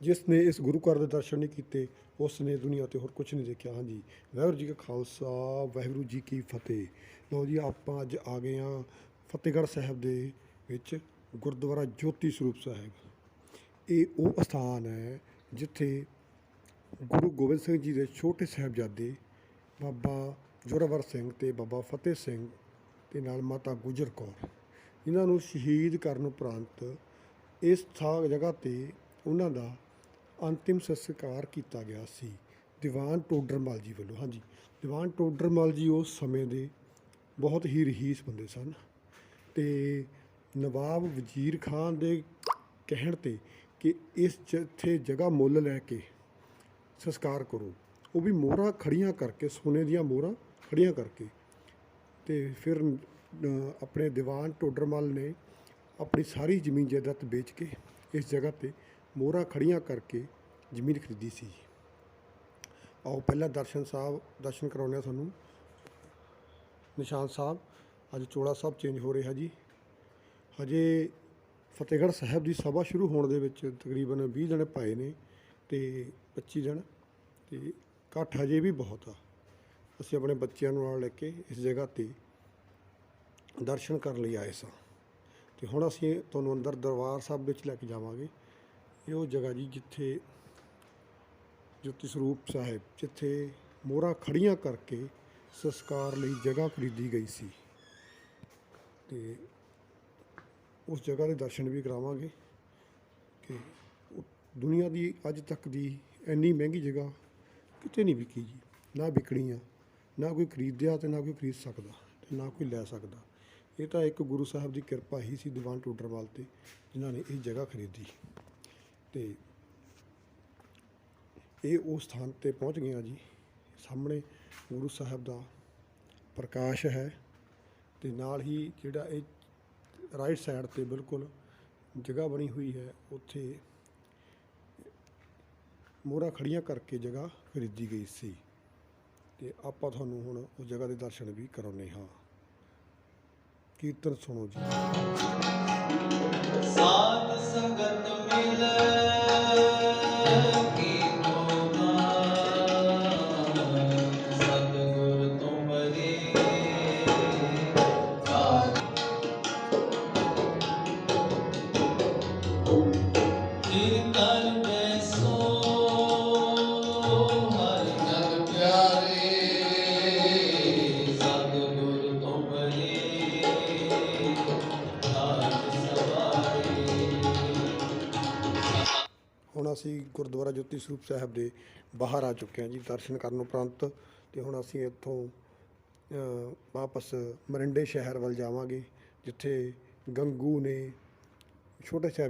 ਜਿਸ ਨੇ ਇਸ ਗੁਰੂ ਘਰ ਦੇ ਦਰਸ਼ਨ ਨਹੀਂ ਕੀਤੇ, ਉਸ ਨੇ ਦੁਨੀਆ ਤੇ ਹੋਰ ਕੁਝ ਨਹੀਂ ਦੇਖਿਆ। ਹਾਂਜੀ, ਵਾਹਿਗੁਰੂ ਜੀ ਕਾ ਖਾਲਸਾ, ਵਾਹਿਗੁਰੂ ਜੀ ਕੀ ਫਤਿਹ। ਲਓ ਜੀ, ਆਪਾਂ ਅੱਜ ਆ ਗਏ ਹਾਂ ਫਤਿਹਗੜ੍ਹ ਸਾਹਿਬ ਦੇ ਵਿੱਚ ਗੁਰਦੁਆਰਾ ਜੋਤੀ ਸਰੂਪ ਸਾਹਿਬ। ਇਹ ਉਹ ਸਥਾਨ ਹੈ ਜਿੱਥੇ ਗੁਰੂ ਗੋਬਿੰਦ ਸਿੰਘ ਜੀ ਦੇ ਛੋਟੇ ਸਾਹਿਬਜ਼ਾਦੇ ਬਾਬਾ ਜ਼ੋਰਾਵਰ ਸਿੰਘ ਤੇ ਬਾਬਾ ਫਤਿਹ ਸਿੰਘ ਤੇ ਨਾਲ ਮਾਤਾ ਗੁਜਰ ਕੌਰ, ਇਹਨਾਂ ਨੂੰ ਸ਼ਹੀਦ ਕਰਨ ਉਪਰੰਤ ਇਸ ਥਾਂ ਜਗ੍ਹਾ ਤੇ ਉਹਨਾਂ ਦਾ ਅੰਤਿਮ ਸੰਸਕਾਰ ਕੀਤਾ ਗਿਆ ਸੀ। ਦੀਵਾਨ ਟੋਡਰਮਲ ਜੀ ਵੱਲੋਂ। ਹਾਂਜੀ, ਦੀਵਾਨ ਟੋਡਰਮਲ ਜੀ ਉਸ ਸਮੇਂ ਦੇ ਬਹੁਤ ਹੀ ਰਹੀਸ ਬੰਦੇ ਸਨ ਤੇ ਨਵਾਬ ਵਜ਼ੀਰ ਖਾਨ ਦੇ ਕਹਿਣ ਤੇ ਕਿ ਇਸ ਜਿੱਥੇ ਜਗ੍ਹਾ ਮੁੱਲ ਲੈ ਕੇ ਸੰਸਕਾਰ ਕਰੋ, ਉਹ ਵੀ ਮੋਹਰਾਂ ਖੜੀਆਂ ਕਰਕੇ, ਸੋਨੇ ਦੀਆਂ ਮੋਹਰਾਂ ਖੜੀਆਂ ਕਰਕੇ। ਤੇ ਫਿਰ ਆਪਣੇ ਦੀਵਾਨ ਟੋਡਰਮਲ ਨੇ ਆਪਣੀ ਸਾਰੀ ਜ਼ਮੀਨ ਜਾਇਦਾਦ ਵੇਚ ਕੇ ਇਸ ਜਗ੍ਹਾ ਤੇ ਮੋਹਰਾਂ ਖੜੀਆਂ ਕਰਕੇ ਜ਼ਮੀਨ ਖਰੀਦੀ ਸੀ ਆਓ ਪਹਿਲਾਂ ਦਰਸ਼ਨ ਸਾਹਿਬ, ਦਰਸ਼ਨ ਕਰਾਉਂਦੇ ਹਾਂ ਤੁਹਾਨੂੰ। ਨਿਸ਼ਾਨ ਸਾਹਿਬ, ਅੱਜ ਚੋਲਾ ਸਾਹਿਬ ਚੇਂਜ ਹੋ ਰਿਹਾ ਜੀ। ਹਜੇ ਫਤਿਹਗੜ੍ਹ ਸਾਹਿਬ ਦੀ ਸਭਾ ਸ਼ੁਰੂ ਹੋਣ ਦੇ ਵਿੱਚ ਤਕਰੀਬਨ 20 ਦਿਨ ਪਾਏ ਨੇ ਤੇ 25 ਦਿਨ ਤੇ ਇਕੱਠ ਹਜੇ ਵੀ ਬਹੁਤ ਆ। ਅਸੀਂ ਆਪਣੇ ਬੱਚਿਆਂ ਨੂੰ ਨਾਲ ਲੈ ਕੇ ਇਸ ਜਗ੍ਹਾ ਤੇ ਦਰਸ਼ਨ ਕਰਨ ਲਈ ਆਏ ਸਾਂ। ਤੇ ਹੁਣ ਅਸੀਂ ਤੁਹਾਨੂੰ ਅੰਦਰ ਦਰਬਾਰ ਸਾਹਿਬ ਵਿੱਚ ਲੈ ਕੇ ਜਾਵਾਂਗੇ। ਇਹ ਉਹ ਜਗ੍ਹਾ ਜੀ ਜਿੱਥੇ ਜੋਤੀ ਸਰੂਪ ਸਾਹਿਬ, ਜਿੱਥੇ ਮੋਹਰਾਂ ਖੜੀਆਂ ਕਰਕੇ ਸੰਸਕਾਰ ਲਈ ਜਗ੍ਹਾ ਖਰੀਦੀ ਗਈ ਸੀ। ਤੇ ਉਸ ਜਗ੍ਹਾ ਦੇ ਦਰਸ਼ਨ ਵੀ ਕਰਾਵਾਂਗੇ ਕਿ ਦੁਨੀਆ ਦੀ ਅੱਜ ਤੱਕ ਦੀ ਇੰਨੀ ਮਹਿੰਗੀ ਜਗ੍ਹਾ ਕਿਤੇ ਨਹੀਂ ਵਿਕੀ ਜੀ। ਨਾ ਵਿਕਣੀ ਆ, ਨਾ ਕੋਈ ਖਰੀਦਿਆ ਤੇ ਨਾ ਕੋਈ ਖਰੀਦ ਸਕਦਾ ਤੇ ਨਾ ਕੋਈ ਲੈ ਸਕਦਾ। ਇਹ ਤਾਂ ਇੱਕ ਗੁਰੂ ਸਾਹਿਬ ਦੀ ਕਿਰਪਾ ਹੀ ਸੀ ਦੀਵਾਨ ਟੋਡਰਵਾਲ ਤੇ, ਜਿਨ੍ਹਾਂ ਨੇ ਇਹ ਜਗ੍ਹਾ ਖਰੀਦੀ। ਤੇ ਇਹ ਉਸ ਸਥਾਨ ਤੇ ਪਹੁੰਚ ਗਏ ਆ ਜੀ। ਸਾਹਮਣੇ ਗੁਰੂ ਸਾਹਿਬ ਦਾ ਪ੍ਰਕਾਸ਼ ਹੈ ਅਤੇ ਨਾਲ ਹੀ ਜਿਹੜਾ ਇਹ ਰਾਈਟ ਸਾਈਡ ਤੇ ਬਿਲਕੁਲ ਜਗ੍ਹਾ ਬਣੀ ਹੋਈ ਹੈ, ਉੱਥੇ ਮੋਹਰਾਂ ਖੜੀਆਂ ਕਰਕੇ ਜਗ੍ਹਾ ਖਰੀਦੀ ਗਈ ਸੀ। ਤੇ ਆਪਾਂ ਤੁਹਾਨੂੰ ਹੁਣ ਉਸ ਜਗ੍ਹਾ ਦੇ ਦਰਸ਼ਨ ਵੀ ਕਰਾਉਨੇ ਹਾਂ। ਕੀਰਤਨ ਸੁਣੋ ਜੀ। ਸਾਧ ਸੰਗਤ ਮਿਲੈ। ਅਸੀਂ ਗੁਰਦੁਆਰਾ ਜੋਤੀ ਸਰੂਪ ਸਾਹਿਬ ਦੇ ਬਾਹਰ ਆ ਚੁੱਕੇ ਹਾਂ ਜੀ ਦਰਸ਼ਨ ਕਰਨ ਉਪਰੰਤ ਤੇ ਹੁਣ ਅਸੀਂ ਇੱਥੋਂ ਵਾਪਸ ਮਰਿੰਡੇ ਸ਼ਹਿਰ ਵੱਲ ਜਾਵਾਂਗੇ, ਜਿੱਥੇ ਗੰਗੂ ਨੇ ਛੋਟੇ ਸਾਹਿਬ